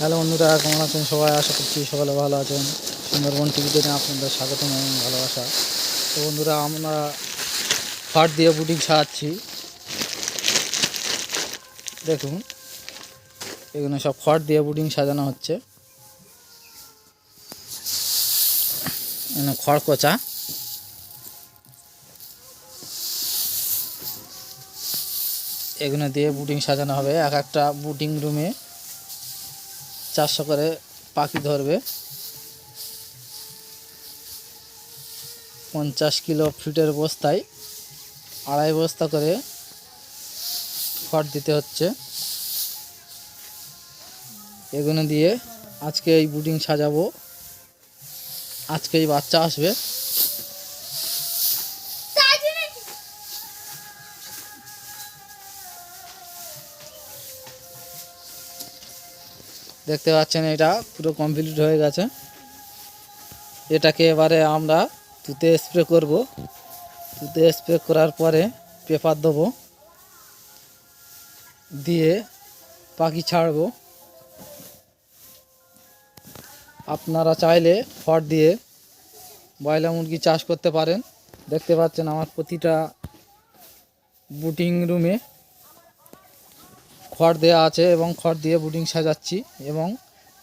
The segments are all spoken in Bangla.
হ্যালো বন্ধুরা কেমন আছেন? সবাই আশা করছি সকালে ভালো আছেন। সুন্দরবন টিভিতে আপনাদের স্বাগতম এবং ভালোবাসা। তো বন্ধুরা, আমরা ফাট দিয়ে বুটিং সাজাচ্ছি দেখুন, এখানে সব খড় দিয়ে বুটিং সাজানো হচ্ছে। খড় কচা। এগুলো দিয়ে বুটিং সাজানো হবে। এক একটা বুটিং রুমে চারশো করে পাখি ধরবে। পঞ্চাশ কিলো ফিটের বস্তায় আড়াই বস্তা করে খড় দিতে হচ্ছে। এগুলো দিয়ে আজকে এই বুটিং সাজাবো। আজকে এই বাচ্চা আসবে। দেখতে পাচ্ছেন এটা, পুরো কমপ্লিট হয়ে গেছে। এটাকে এবারে আমরা তুতে স্প্রে করব। তুতে স্প্রে করার পরে পেপার দেবো। দিয়ে পাখি ছাড়বো। আপনারা চাইলে ফট দিয়ে বয়লা মুরগি চাষ করতে পারেন। দেখতে পাচ্ছেন আমার প্রতিটা বুটিং রুমে খড় দেওয়া আছে এবং খড় দিয়ে বুটিং সাজাচ্ছি এবং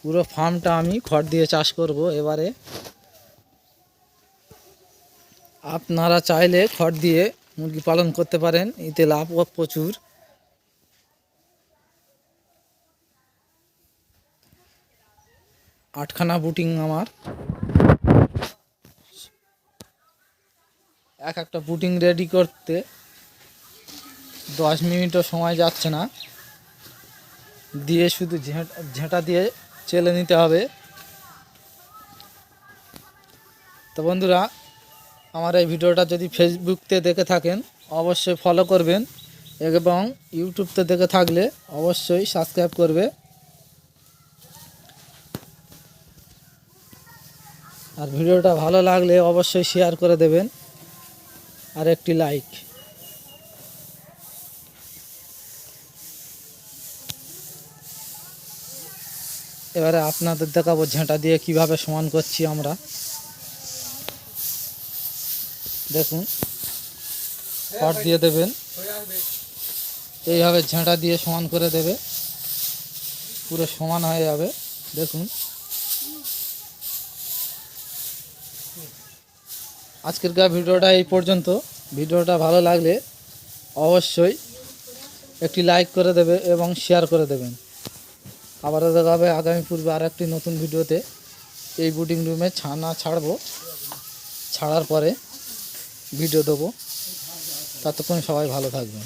পুরো ফার্মটা আমি খড় দিয়ে চাষ করব এবারে। আপনারা চাইলে খড় দিয়ে মুরগি পালন করতে পারেন, এতে লাভ প্রচুর। আটখানা বুটিং আমার। এক একটা বুটিং রেডি করতে দশ মিনিটও সময় যাচ্ছে না। দিয়ে শুধু ঝেঁট দিয়ে চেলে নিতে হবে। তো বন্ধুরা, আমার এই ভিডিওটা যদি ফেসবুকতে দেখে থাকেন, অবশ্যই ফলো করবেন এবং ইউটিউবতে দেখে থাকলে অবশ্যই সাবস্ক্রাইব করবে। আর ভিডিওটা ভালো লাগলে অবশ্যই শেয়ার করে দেবেন। আর একটি লাইক এবারে আপনাদের দেখাবো ঝেঁটা দিয়ে কীভাবে সমান করছি আমরা। দেখুন খড় দিয়ে দেবেন। এইভাবে ঝেঁটা দিয়ে সমান করে দেবে। পুরো সমান হয়ে যাবে। দেখুন। আজকের গা ভিডিওটা এই পর্যন্ত। ভিডিওটা ভালো লাগলে অবশ্যই একটি লাইক করে দেবে এবং শেয়ার করে দেবেন। আবারও দেখা হবে আগামী পূর্বে আর একটি নতুন ভিডিওতে এই বুটিং রুমে ছানা ছাড়বো। ছাড়ার পরে ভিডিও দেবো। ততক্ষণ সবাই ভালো থাকবেন।